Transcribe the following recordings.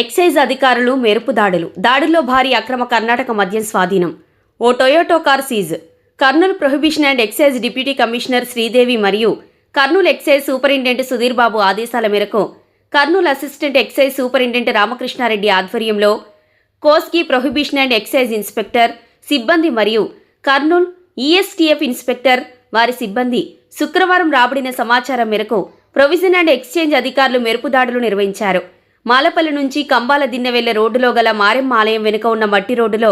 Excise అధికారులు మెరుపు దాడులు. దాడుల్లో భారీ అక్రమ కర్ణాటక మద్యం స్వాధీనం. ఓ Toyota car seize. Kurnool prohibition and excise deputy commissioner Sridevi మరియు కర్నూలు ఎక్సైజ్ సూపరింటెండెంట్ సుధీర్ బాబు ఆదేశాల మేరకు Kurnool assistant excise superintendent Ramakrishna Reddy ఆధ్వర్యంలో Kosgi prohibition and excise inspector సిబ్బంది మరియు కర్నూల్ ఈఎస్టీఎఫ్ ఇన్స్పెక్టర్ వారి సిబ్బంది శుక్రవారం రాబడిన సమాచారం మేరకు ప్రొవిజన్ అండ్ ఎక్స్చేంజ్ అధికారులు మెరుపు దాడులు నిర్వహించారు. మాలపల్లి నుంచి కంబాల దిన్నె వెళ్ళే రోడ్డులో గల మారెమ్మ ఆలయం వెనుక ఉన్న మట్టి రోడ్డులో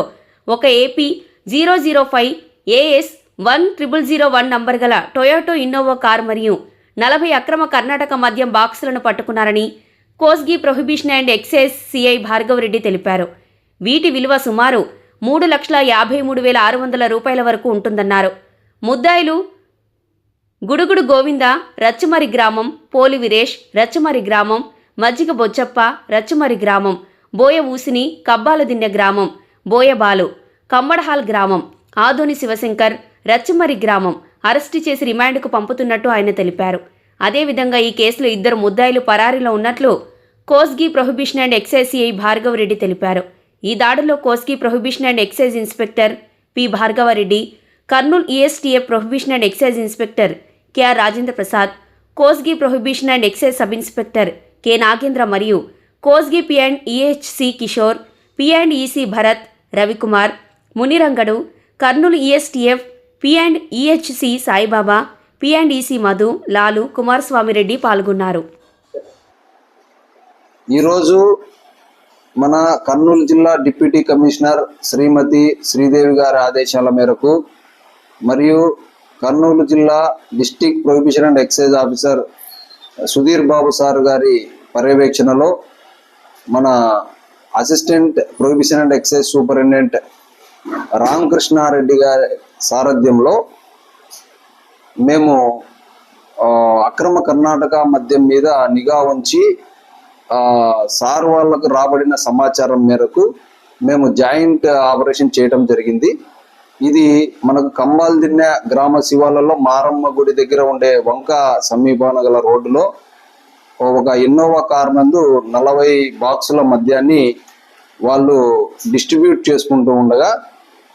ఒక AP zero zero five AS one triple zero one number గల టొయోటో ఇన్నోవా కార్ మరియు నలభై అక్రమ కర్ణాటక మద్యం బాక్సులను పట్టుకున్నారని Kosgi prohibition and excise CI Bhargava Reddy తెలిపారు. వీటి విలువ సుమారు మూడు లక్షల యాభై మూడు వేల ఆరు వందల రూపాయల వరకు ఉంటుందన్నారు. ముద్దాయిలు గుడుగుడు గోవింద రచ్చమరి గ్రామం పోలి వీరేష్ రచ్చమరి గ్రామం మజ్జిగ బొచ్చప్ప రచ్చుమరి గ్రామం బోయ ఊసిని కబ్బాలదిన్నె గ్రామం బోయబాలు కమ్మడహాల్ గ్రామం ఆదోని శివశంకర్ రచ్చుమరి గ్రామం అరెస్టు చేసి రిమాండ్కు పంపుతున్నట్టు ఆయన తెలిపారు. అదేవిధంగా ఈ కేసులో ఇద్దరు ముద్దాయిలు పరారీలో ఉన్నట్లు Kosgi prohibition and excise CI Bhargava Reddy తెలిపారు. ఈ దాడిలో Kosgi prohibition and excise inspector P. Bhargava Reddy Kurnool ESTA prohibition and excise inspector KR Rajendra Prasad Kosgi prohibition and excise sub inspector K Nagendra మరియు Kosgi P and EHC Kishore P and EC Bharat Ravikumar Munirangadu Kurnool ESTF P and EHC Saibaba P and EC Madhu Lalu Kumaraswamy Reddy పాల్గొన్నారు. ఈరోజు మన కర్నూలు జిల్లా deputy commissioner శ్రీమతి శ్రీదేవి గారి ఆదేశాల మేరకు మరియు కర్నూలు జిల్లా district prohibition and excise officer Sudheer Babu sir గారి పర్యవేక్షణలో మన assistant prohibition and excise superintendent Ramakrishna Reddy గారి సారథ్యంలో మేము అక్రమ కర్ణాటక మద్యం మీద నిఘా ఉంచి సార్ వాళ్ళకు రాబడిన సమాచారం మేరకు మేము జాయింట్ ఆపరేషన్ చేయడం జరిగింది. ఇది మనకు కంబాల్ దిన్నె గ్రామ శివాలలో మారమ్మ గుడి దగ్గర ఉండే వంక సమీపాన గల రోడ్డులో ఒక ఇన్నోవా కార్ నందు నలభై బాక్సుల మద్యాన్ని వాళ్ళు డిస్ట్రిబ్యూట్ చేసుకుంటూ ఉండగా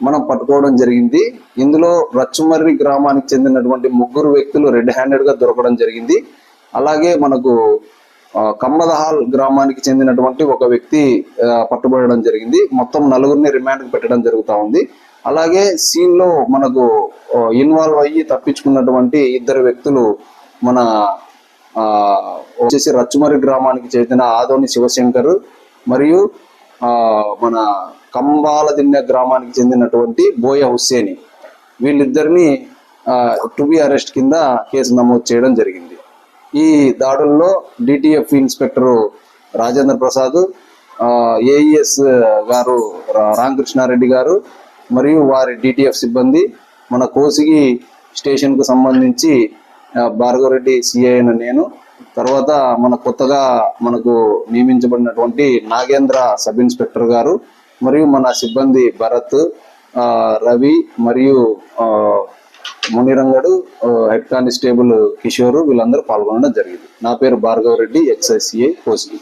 మనం పట్టుకోవడం జరిగింది. ఇందులో రచ్చుమర్రి గ్రామానికి చెందినటువంటి ముగ్గురు వ్యక్తులు రెడ్ హ్యాండెడ్గా దొరకడం జరిగింది. అలాగే మనకు కమ్మదహాల్ గ్రామానికి చెందినటువంటి ఒక వ్యక్తి పట్టుబడడం జరిగింది. మొత్తం నలుగురిని రిమాండ్కి పెట్టడం జరుగుతూ ఉంది. అలాగే సీన్లో మనకు ఇన్వాల్వ్ అయ్యి తప్పించుకున్నటువంటి ఇద్దరు వ్యక్తులు మన ఆ, వచ్చేసి రచ్చుమరి గ్రామానికి చెందిన ఆదోని శివశంకర్ మరియు ఆ, మన కంబాల దిన్నె గ్రామానికి చెందినటువంటి బోయ హుస్సేని. వీళ్ళిద్దరిని టు బి అరెస్ట్ కింద కేసు నమోదు చేయడం జరిగింది. ఈ దాడుల్లో DTF inspector Rajendra Prasad AES గారు రా- రామకృష్ణారెడ్డి గారు మరియు వారి డిటిఎఫ్ సిబ్బంది మన కోసిగి స్టేషన్కు సంబంధించి భార్గవరెడ్డి సిఐ అయిన నేను తర్వాత మన కొత్తగా మనకు నియమించబడినటువంటి నాగేంద్ర సబ్ ఇన్స్పెక్టర్ గారు మరియు మన సిబ్బంది భరత్ రవి మరియు మునిరంగడు హెడ్ కానిస్టేబుల్ కిషోర్ వీళ్ళందరూ పాల్గొనడం జరిగింది. నా పేరు భార్గవరెడ్డి ఎక్స్ఐసిఐ కోసిగి.